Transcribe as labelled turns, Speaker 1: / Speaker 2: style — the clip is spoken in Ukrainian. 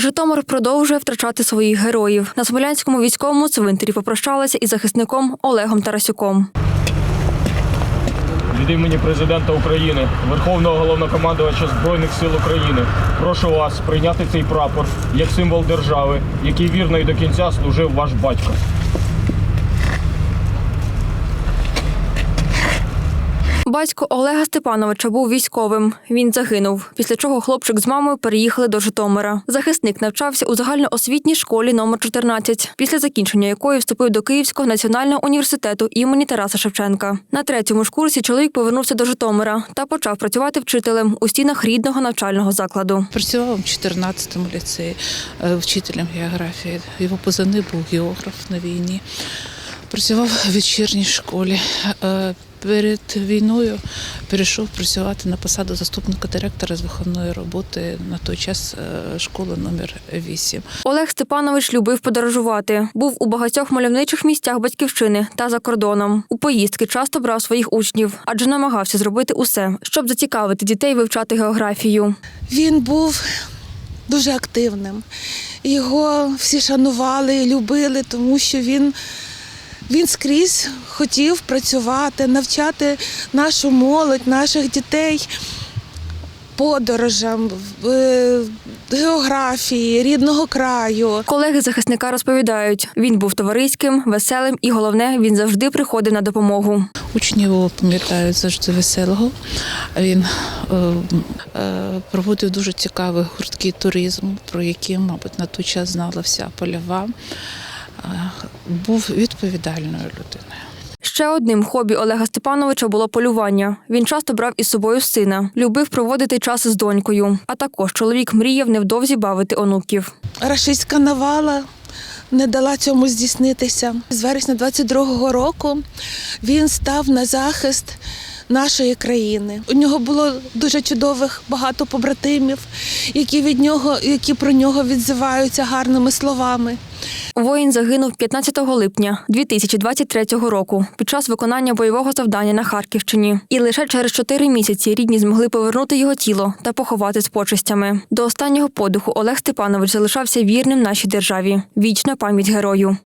Speaker 1: Житомир продовжує втрачати своїх героїв. На Смолянському військовому цвинтарі попрощалися із захисником Олегом Тарасюком.
Speaker 2: Від імені президента України, Верховного головнокомандувача Збройних сил України, прошу вас прийняти цей прапор як символ держави, який вірно і до кінця служив ваш батько.
Speaker 1: Батько Олега Степановича був військовим. Він загинув. Після чого хлопчик з мамою переїхали до Житомира. Захисник навчався у загальноосвітній школі номер 14, після закінчення якої вступив до Київського національного університету імені Тараса Шевченка. На третьому ж курсі чоловік повернувся до Житомира та почав працювати вчителем у стінах рідного навчального закладу.
Speaker 3: Працював у 14-му ліцеї е, вчителем географії. Його позивний був географ на війні. Працював в вечірній школі. Е, Перед війною перейшов працювати на посаду заступника директора з виховної роботи на той час е, школи номер 8.
Speaker 1: Олег Степанович любив подорожувати. Був у багатьох мальовничих місцях батьківщини та за кордоном. У поїздки часто брав своїх учнів, адже намагався зробити усе, щоб зацікавити дітей вивчати географію.
Speaker 4: Він був дуже активним. Його всі шанували, любили, тому що він, він скрізь хотів працювати, навчати нашу молодь, наших дітей подорожам, е, географії, рідного краю.
Speaker 1: Колеги захисника розповідають, він був товариським, веселим і головне, він завжди приходив на допомогу.
Speaker 3: Учні його пам'ятають завжди веселого. Він е, е, проводив дуже цікавий гурткий туризм, про який, мабуть, на той час знала вся польова. Був відповідальною людиною.
Speaker 1: Ще одним хобі Олега Степановича було полювання. Він часто брав із собою сина, любив проводити час з донькою. А також чоловік мріяв невдовзі бавити онуків.
Speaker 4: Рашистська навала не дала цьому здійснитися. З вересня 22-го року він став на захист нашої країни. У нього було дуже чудових багато побратимів, які від нього, які про нього відзиваються гарними словами.
Speaker 1: Воїн загинув 15 липня 2023 року під час виконання бойового завдання на Харківщині. І лише через чотири місяці рідні змогли повернути його тіло та поховати з почестями. До останнього подиху Олег Степанович залишався вірним нашій державі. Вічна пам'ять герою.